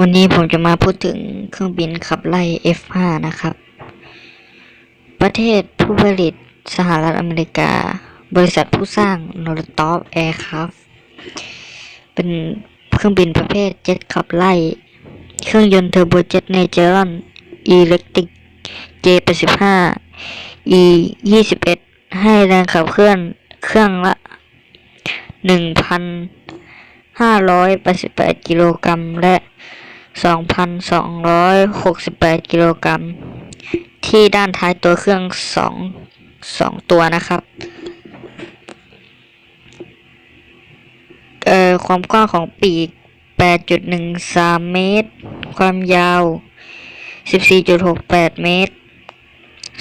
วันนี้ผมจะมาพูดถึงเครื่องบินขับไล่ F5 นะครับ ประเทศผู้ผลิตสหรัฐอเมริกา บริษัทผู้สร้าง n o r t h r o p Aircraft เป็นเครื่องบินประเภทเจ็ตขับไล่ เครื่องยนต์เทอร์โบเจ็ตเนเจอรอนอีเล็กติก J85 E 21 ให้แรงขับเคลื่อนเครื่องละ 1,588 กิโลกรัมและ 2,268 กิโลกรัม ที่ด้านท้ายตัวเครื่องสองสองตัวนะครับเอ่อความกว้างของปีก 8.13 เมตร ความยาว 14.68 เมตร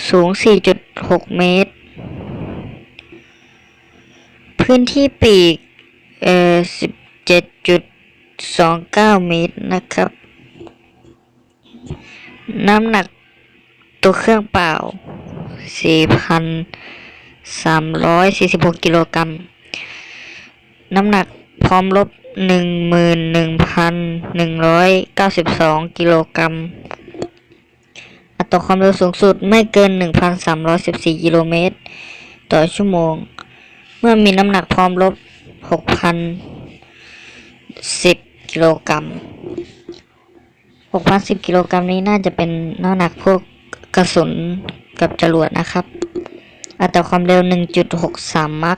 สูง 4.6 เมตร พื้นที่ปีกเอ่อ17.29 เมตรนะครับ น้ำหนักตัวเครื่องเปล่า 4,346 กิโลกรัม น้ำหนักพร้อมลบ 11,192 กิโลกรัม อัตราความเร็วสูงสุดไม่เกิน 1,314 กิโลเมตร ต่อชั่วโมง เมื่อมีน้ำหนักพร้อมลบ 6,010 กิโลกรัม 6,010กิโลกรัมนี้น่าจะเป็นน้ำหนักพวกกระสุนกับจรวดนะครับ อัตราความเร็ว 1.63 มัค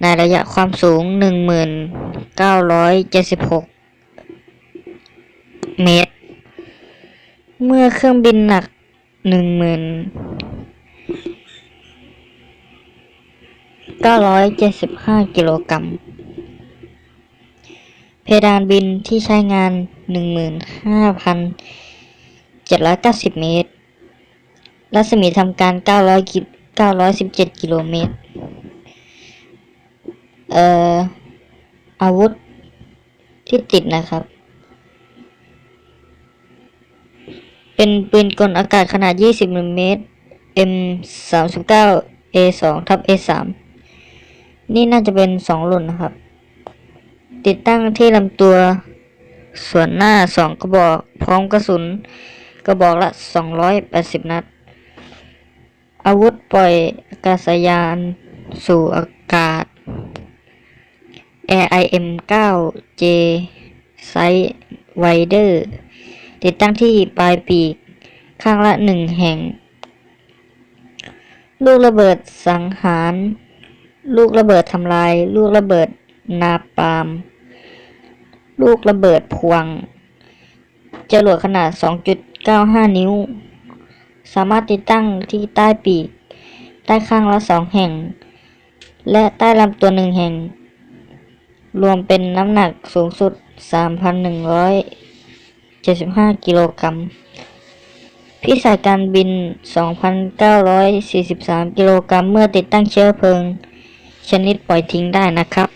ในระยะความสูง 1,976 เมตร เมื่อเครื่องบินหนัก1,975 กิโลกรัม เพดานบินที่ใช้งาน 15,790 เมตร รัศมีทำการ 900กิ917 กิโลเมตร เอ่อ อาวุธที่ติดนะครับ เป็นปืนกลอากาศขนาด 20มิลลิเมตร M39 A2 ทับ A3 นี่น่าจะเป็นสองรุ่นนะครับ ติดตั้งที่ลำตัว ส่วนหน้าสองกระบอกพร้อมกระสุนกระบอกละ 280 นัด อาวุธปล่อยอากาศยานสู่อากาศ AIM 9 J Sight Wider ติดตั้งที่ปลายปีก ข้างละหนึ่งแห่ง ลูกระเบิดสังหาร ลูกระเบิดทำลาย ลูกระเบิดนาปาม ลูกระเบิดพวง จรวดขนาด 2.95 นิ้ว สามารถติดตั้งที่ใต้ปีก ใต้ข้างละสองแห่ง และใต้ลำตัวหนึ่งแห่ง รวมเป็นน้ำหนักสูงสุด 3,175 กิโลกรัมพิสัยการบิน 2,943 กิโลกรัมเมื่อติดตั้งเชื้อเพลิง ชนิดปล่อยทิ้งได้นะครับ